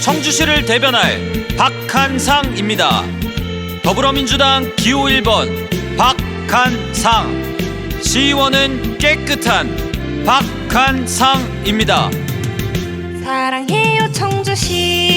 청주시를 대변할 박한상입니다. 더불어민주당 기호 1번 박한상 시의원은 깨끗한 박한상입니다. 사랑해요 청주 시